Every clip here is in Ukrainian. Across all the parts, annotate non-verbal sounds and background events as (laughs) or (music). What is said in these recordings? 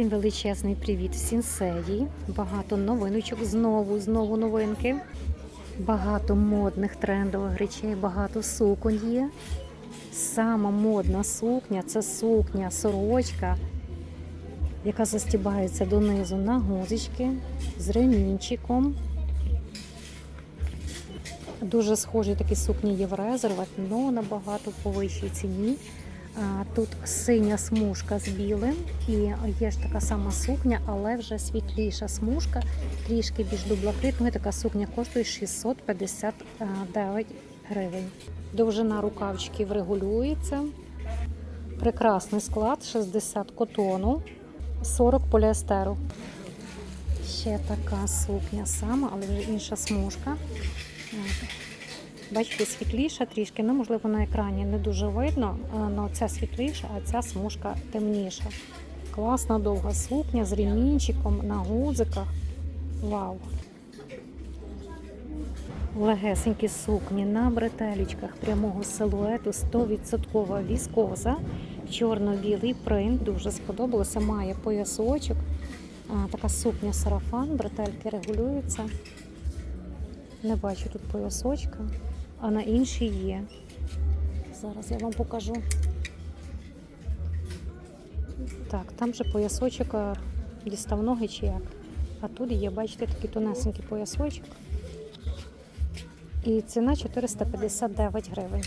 Всім величезний привіт в Сінсеї. Багато новиночок знову, знову новинки. Багато модних трендових речей, багато суконь є. Сама модна сукня це сукня, сорочка, яка застібається донизу на гузички з ремінчиком. Дуже схожі такі сукні є в резервах, але набагато по вищій ціні. Тут синя смужка з білим, і є ж така сама сукня, але вже світліша смужка, трішки більш до. Така сукня коштує 659 гривень. Довжина рукавчиків регулюється. Прекрасний склад, 60 котону, 40 поліестеру. Ще така сукня сама, але вже інша смужка. Бачите, світліша трішки, ну можливо на екрані не дуже видно, але ця світліша, а ця смужка темніша. Класна довга сукня з ремінчиком на гудзиках. Вау! Легесенькі сукні на бретелічках прямого силуету 100% віскоза. Чорно-білий принт, дуже сподобалося. Має поясочок. Така сукня сарафан, бретельки регулюються. Не бачу тут поясочка, а на іншій є. Зараз я вам покажу. Так, там же поясочок а, дістав ноги чи як. А тут є, бачите, такий тонесенький поясочок. І ціна 459 гривень.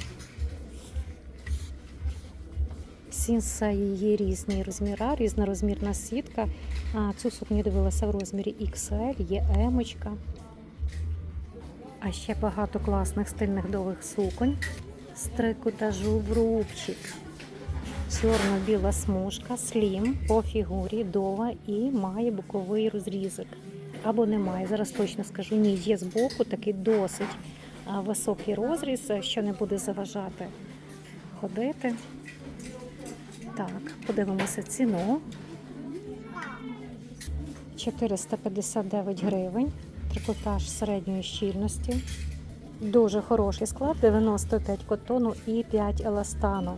Сінса її різні розміри, різнорозмірна сітка. А, Цю сукню дивилася в розмірі XL, є емочка. А ще багато класних стильних довгих суконь з трикотажу в рубчик. Чорно-біла смужка, слім по фігурі, дова і має боковий розрізик. Або немає. Зараз точно скажу. Ні, є збоку такий досить високий розріз, що не буде заважати ходити. Так, подивимося ціну. 459 гривень. Трикотаж середньої щільності. Дуже хороший склад, 95 котону і 5 еластану.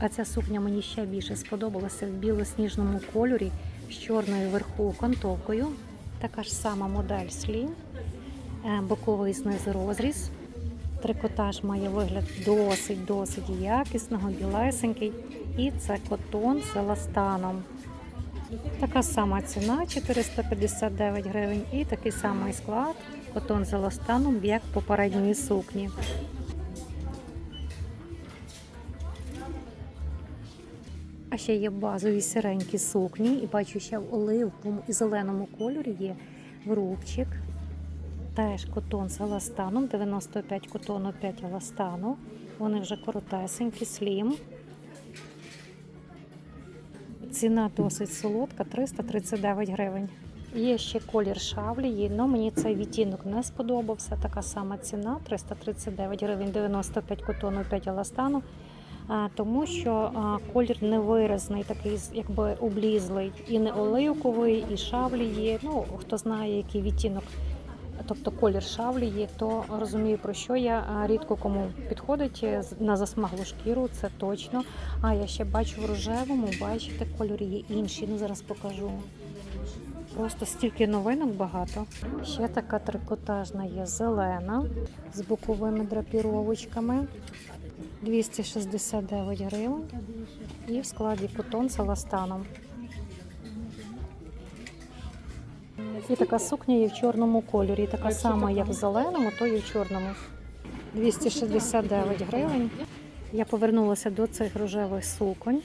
А ця сукня мені ще більше сподобалася в білосніжному кольорі з чорною вверху окантовкою. Така ж сама модель слів, Е, боковий знизу розріз. Трикотаж має вигляд досить-досить якісного, білесенький. І це котон з еластаном. Така сама ціна 459 гривень і такий самий склад котон з еластаном, як попередньої сукні. А ще є базові сиренькі сукні, і бачу, ще в оливковому і зеленому кольорі є врубчик. Теж котон з еластаном, 95 котону, 5 еластану. Вони вже коротесенькі, слім. Ціна досить солодка, 339 гривень. Є ще колір шавлії, але мені цей відтінок не сподобався. Така сама ціна 339 гривень, 95 котону, 5 еластану. Тому що колір невиразний, такий якби облізлий. І не оливковий, і шавлії. Ну, хто знає, який відтінок, тобто колір шавлії, то розумію, про що я рідко кому підходить на засмаглу шкіру, це точно. А я ще бачу в рожевому, бачите, кольори є інші. Ну зараз покажу. Просто стільки новинок багато. Ще така трикотажна є зелена з боковими драпіровочками. 269 гривень. І в складі котон з еластаном. І така сукня є в чорному кольорі. Така сама, як в зеленому, то і в чорному. 269 гривень. Я повернулася до цих рожевих суконь.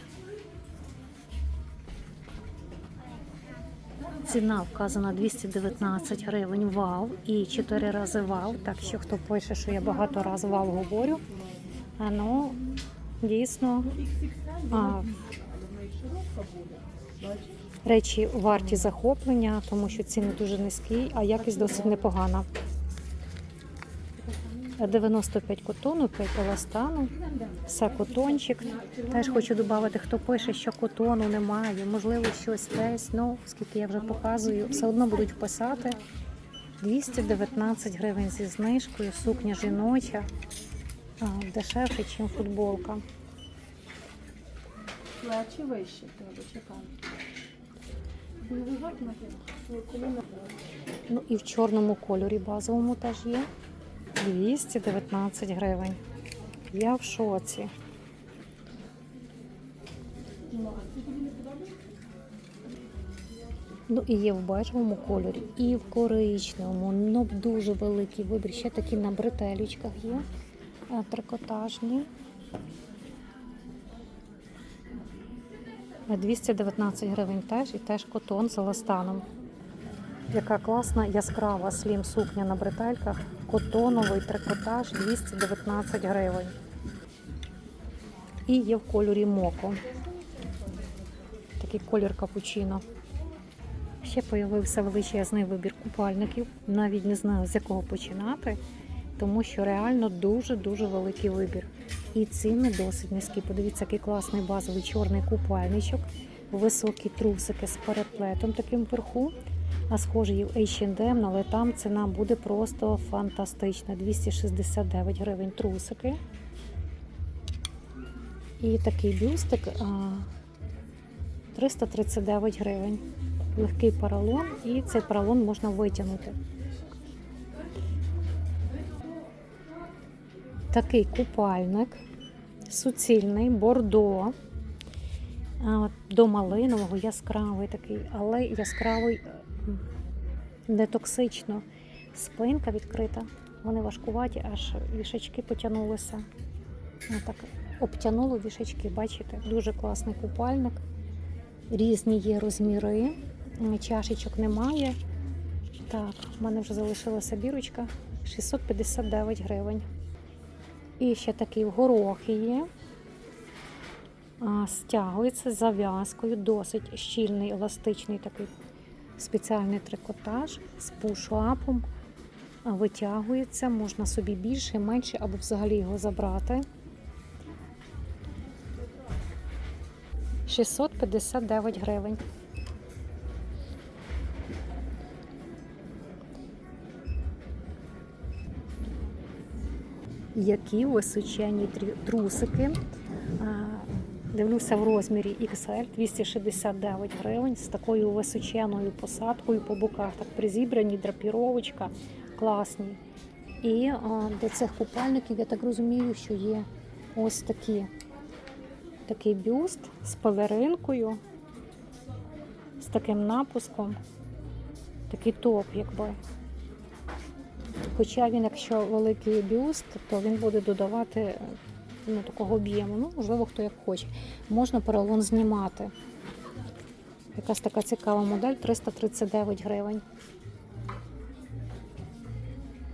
Ціна вказана 219 гривень вау і 4 рази вау. Так що хто пише, що я багато разів вау говорю. Ну, дійсно, а, речі варті захоплення, тому що ціни дуже низькі, а якість досить непогана. 95 котону, 5 еластану, все котончик. Теж хочу додати, хто пише, що котону немає, можливо, щось десь. Ну, скільки я вже показую, все одно будуть писати. 219 гривень зі знижкою, сукня жіноча, дешевше, ніж футболка. Плечі вище треба, чекай. Не виводь на тебе. Коліна. Ну і в чорному кольорі базовому теж є. 219 гривень. Я в шоці. Ну, і є в бежевому кольорі, і в коричневому. Ну дуже великий вибір. Ще такі на бретелючках є. е, Трикотажні. 219 гривень теж і теж котон з еластаном. Яка класна яскрава слім сукня на бретельках. Котоновий трикотаж 219 гривень. І є в кольорі моко. Такий колір капучино. Ще появився величезний вибір купальників. Навіть не знаю, з якого починати, тому що реально дуже-дуже великий вибір. І ціни досить низькі. Подивіться, який класний базовий чорний купальничок, високі трусики з переплетом таким вверху. А схожий в H&M, але там ціна буде просто фантастична. 269 гривень трусики. І такий бюстик 339 гривень легкий поролон, і цей поролон можна витягнути. Такий купальник, суцільний, бордо, до малинового, яскравий такий, але яскравий м, не токсично. Спинка відкрита, вони важкуваті, аж вішачки потягнулися. Так, обтянуло вішачки, бачите, дуже класний купальник. Різні є розміри. Чашечок немає. Так, в мене вже залишилася бірочка 659 гривень. І ще такий в горохи є. Стягується зав'язкою, досить щільний, еластичний такий спеціальний трикотаж з пушапом. Витягується, можна собі більше, менше або взагалі його забрати. 659 гривень. Які височені трусики. Дивлюся в розмірі XL 269 гривень з такою височеною посадкою по боках. Так призібрані, драпіровочка, класні. І до цих купальників, я так розумію, що є ось такі. Такий бюст з пелеринкою, з таким напуском. Такий топ, якби. Хоча він, якщо великий бюст, то він буде додавати е, ну, такого об'єму. Ну, можливо, хто як хоче. Можна поролон знімати. Якась така цікава модель 339 гривень.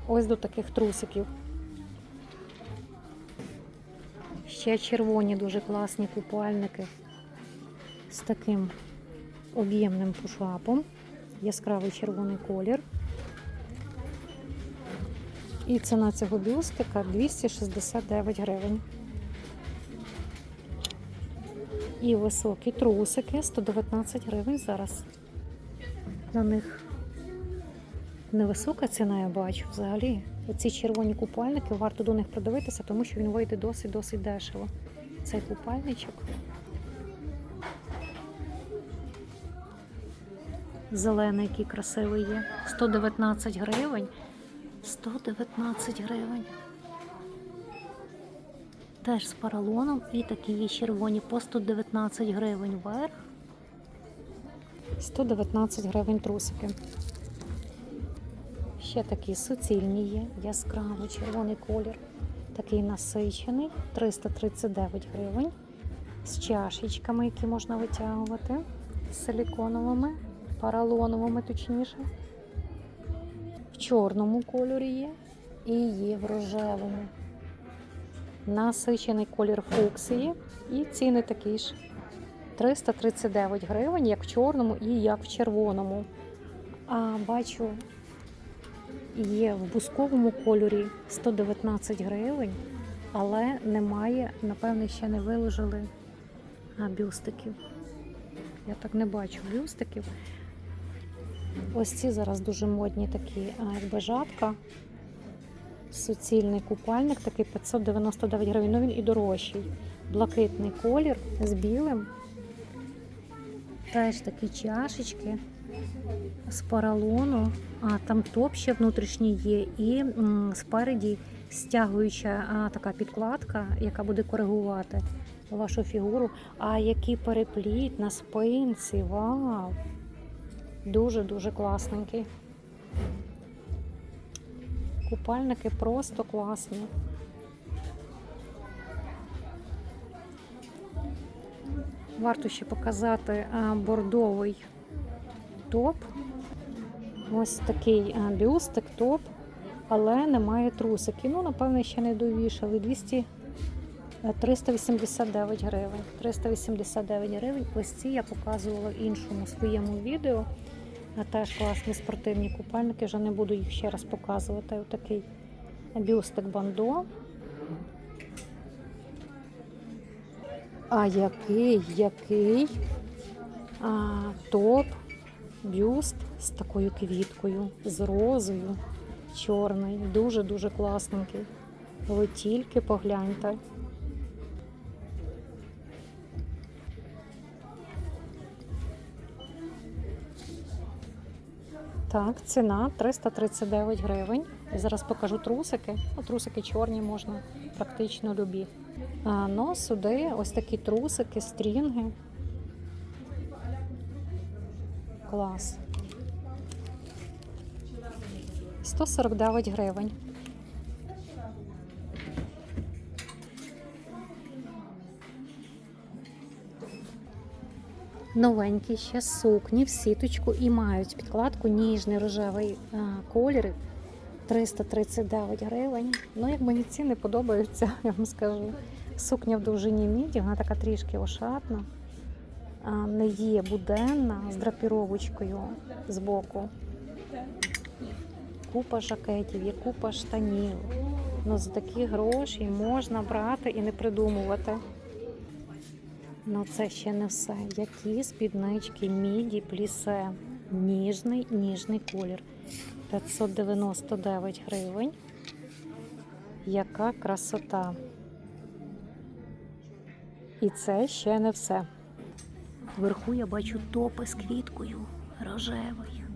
Ось до таких трусиків. Ще червоні дуже класні купальники з таким об'ємним пушапом. Яскравий червоний колір. І ціна цього бюстика 269 гривень. І високі трусики 119 гривень зараз. На них невисока ціна, я бачу взагалі. Оці червоні купальники варто до них придивитися, тому що він вийде досить-досить дешево. Цей купальничок. Зелений, який красивий є. 119 гривень. 119 гривень. Теж з поролоном і такі є червоні по 119 гривень вверх. 119 гривень трусики. Ще такі суцільні є, яскравий червоний колір. Такий насичений, 339 гривень. З чашечками, які можна витягувати, з силіконовими, поролоновими точніше. Чорному кольорі є і є в рожевому. Насичений колір фуксії і ціни такі ж. 339 гривень, як в чорному і як в червоному. А бачу, є в бусковому кольорі 119 гривень, але немає, напевне, ще не виложили бюстиків. Я так не бачу бюстиків. Ось ці зараз дуже модні такі, якби жатка. Суцільний купальник, такий 599 гривень, ну він і дорожчий. блакитний колір з білим. Теж такі чашечки з поролону, а там топ ще внутрішній є, і м, спереді стягуюча а, така підкладка, яка буде коригувати вашу фігуру. А який перепліт на спинці, вау! Дуже-дуже класненький. Купальники просто класні. Варто ще показати бордовий топ. Ось такий а, бюстик, топ, але немає трусики. Ну, напевно, ще не довішали. 200, е, 389 гривень. 389 гривень. Ось ці я показувала в іншому своєму відео. А Теж класні спортивні купальники, вже не буду їх ще раз показувати. Ось такий бюстик бандо. А який, який а, топ, бюст з такою квіткою, з розою, чорний, дуже-дуже класненький. Ви тільки погляньте. Так, ціна 339 гривень. І зараз покажу трусики. Ну, трусики чорні можна, практично любі. А, ну, сюди ось такі трусики, стрінги. Клас. 149 гривень. Новенькі ще сукні в сіточку і мають підкладку ніжний рожевий а, колір 339 гривень. Ну, як мені ці не подобаються, (laughs) я вам скажу. Сукня в довжині міді, вона така трішки ошатна, не є буденна з драпіровочкою з боку. Купа жакетів, є купа штанів. Ну, за такі гроші можна брати і не придумувати. Ну це ще не все. Які спіднички міді плісе. Ніжний, ніжний колір. 599 гривень. Яка красота. І це ще не все. Вверху я бачу топи з квіткою рожевою.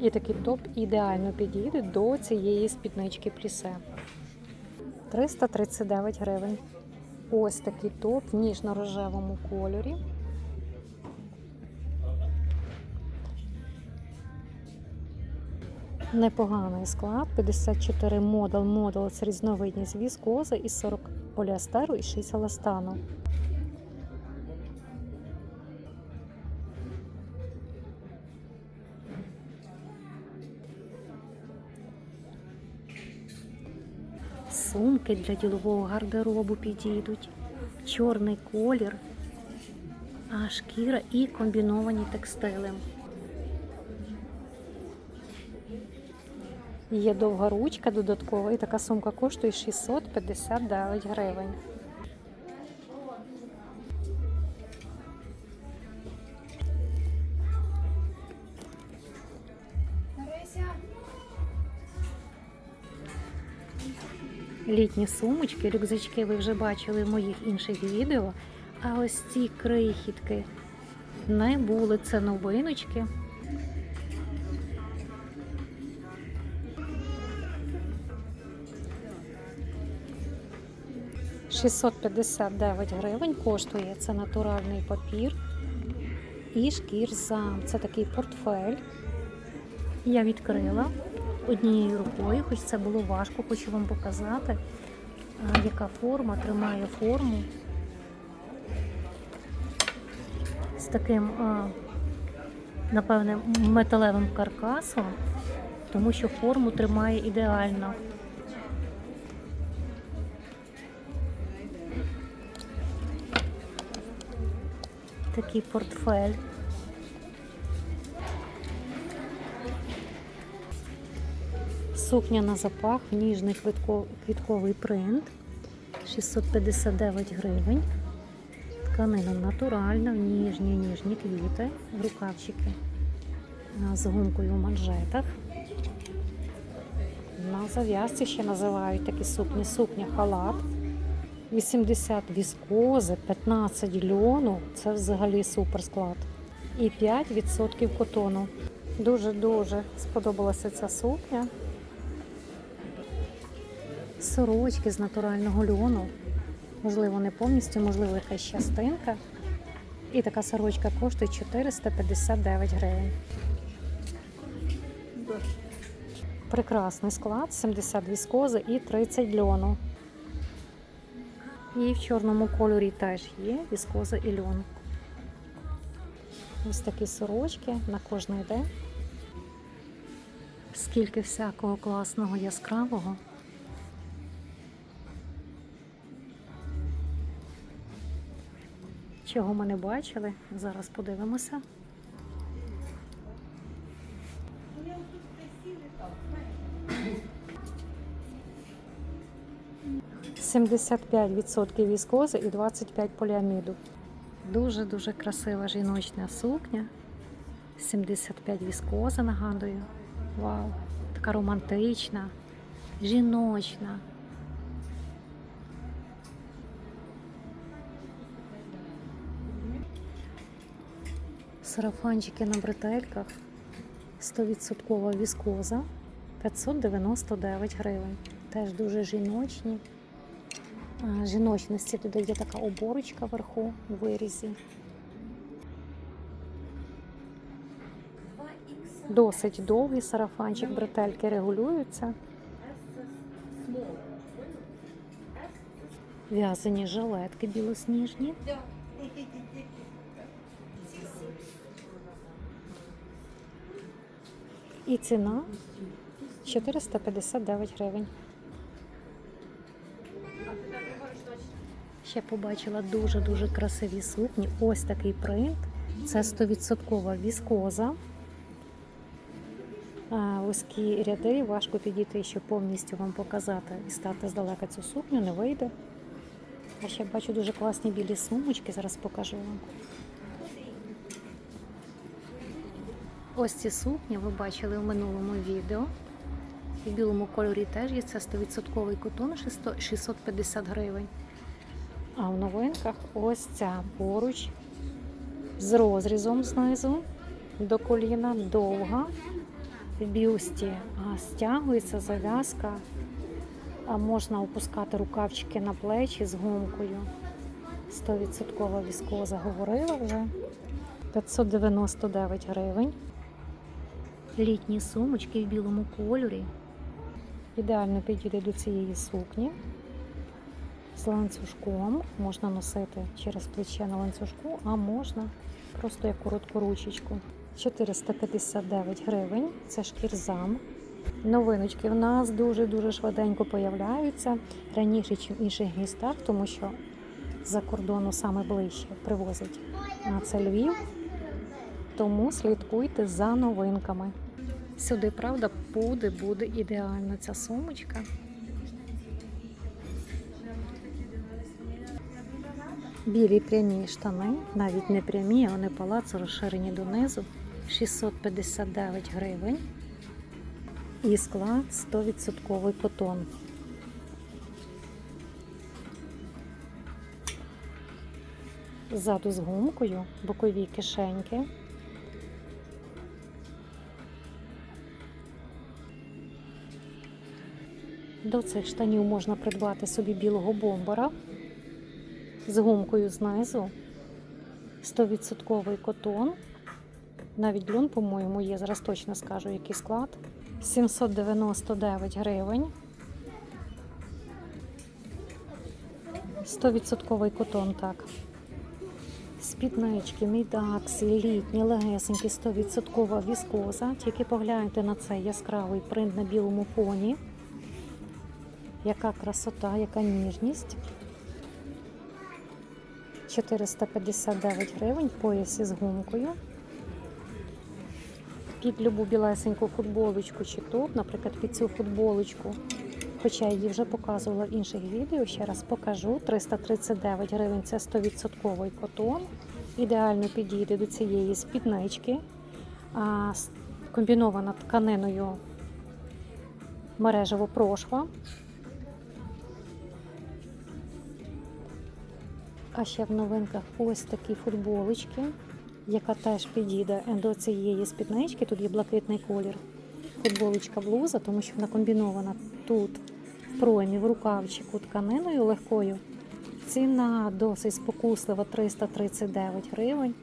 І такий топ ідеально підійде до цієї спіднички плісе. 339 гривень. Ось такий топ в ніжно-рожевому кольорі. Непоганий склад. 54 модел. Модел це різновидність віскози із 40 поліастеру і 6 еластану. Сумки для ділового гардеробу підійдуть. Чорний колір, а шкіра і комбіновані текстили. Є довга ручка додаткова, і така сумка коштує 659 гривень. Літні сумочки, рюкзачки ви вже бачили в моїх інших відео. А ось ці крихітки не були це новиночки. «659 гривень коштує це натуральний папір і шкірзам. Це такий портфель. Я відкрила однією рукою, хоч це було важко, хочу вам показати, яка форма тримає форму з таким, напевне, металевим каркасом, тому що форму тримає ідеально. Такий портфель. Сукня на запах, ніжний квітковий принт 659 гривень. Тканина натуральна, ніжні ніжні квіти, рукавчики а, з гумкою в манжетах. На зав'язці ще називають такі сукні. Сукня халат 80 віскози, 15 льону це взагалі супер склад. І 5% котону. Дуже-дуже сподобалася ця сукня. Сорочки з натурального льону. Можливо, не повністю, можливо, якась частинка. І така сорочка коштує 459 гривень. Прекрасний склад, 70 віскози і 30 льону. І в чорному кольорі теж є віскоза і льон. Ось такі сорочки на кожний день. Скільки всякого класного яскравого. Чого ми не бачили, зараз подивимося. – 75% віскози і 25 поліаміду. Дуже-дуже красива жіночна сукня. 75 віскоза, нагадую. Вау! Така романтична, жіночна. Сарафанчики на бретельках. 100% віскоза 599 гривень. Теж дуже жіночні. Жіночності туди є така оборочка вверху у вирізі. Досить довгий сарафанчик, бретельки регулюються. В'язані жилетки білосніжні. І ціна 459 гривень. Ще побачила дуже-дуже красиві сукні. Ось такий принт. Це 100% віскоза. Вузькі ряди, важко підійти, щоб повністю вам показати і стати здалека цю сукню, не вийде. А ще бачу дуже класні білі сумочки, зараз покажу вам. Ось ці сукні ви бачили в минулому відео. В білому кольорі теж є це 100% котон 650 гривень. А в новинках ось ця поруч з розрізом знизу до коліна довга. В бюсті а, стягується зав'язка, а можна опускати рукавчики на плечі з гумкою. 100% віскоза говорила вже. 599 гривень. Літні сумочки в білому кольорі. Ідеально підійде до цієї сукні. З ланцюжком можна носити через плече на ланцюжку, а можна просто як коротку ручечку. 459 гривень. Це шкірзам. Новиночки в нас дуже-дуже швиденько появляються раніше, ніж в інших містах, тому що за кордону саме ближче привозять на це Львів. Тому слідкуйте за новинками. Сюди, правда, буде, буде ідеально ця сумочка. Білі прямі штани, навіть не прямі, а вони палацу розширені донизу. 659 гривень. І склад 100% котон. Ззаду з гумкою, бокові кишеньки. До цих штанів можна придбати собі білого бомбера з гумкою знизу. 100% котон. Навіть льон, по-моєму, є. Зараз точно скажу, який склад. 799 гривень. 100% котон, так. Спіднички, мідакси, літні, легесенькі, 100% віскоза. Тільки погляньте на цей яскравий принт на білому фоні. Яка красота, яка ніжність. 459 гривень, пояс із гумкою. Під любу білесеньку футболочку чи топ, наприклад, під цю футболочку. Хоча я її вже показувала в інших відео, ще раз покажу. 339 гривень це 100% котон. Ідеально підійде до цієї спіднички. Комбінована тканиною мережево прошва. А ще в новинках ось такі футболочки, яка теж підійде до цієї спіднички. Тут є блакитний колір. Футболочка блуза, тому що вона комбінована тут в проймі, в рукавчику тканиною легкою. Ціна досить спокуслива 339 гривень.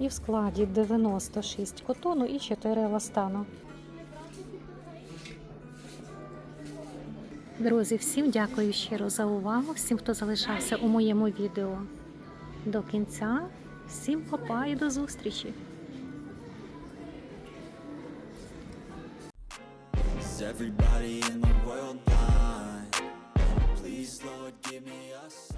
І в складі 96 котону і 4 еластану. Друзі, всім дякую щиро за увагу, всім, хто залишався у моєму відео до кінця. Всім папа і до зустрічі! Everybody in the world blind? Please, Lord, give me a sign.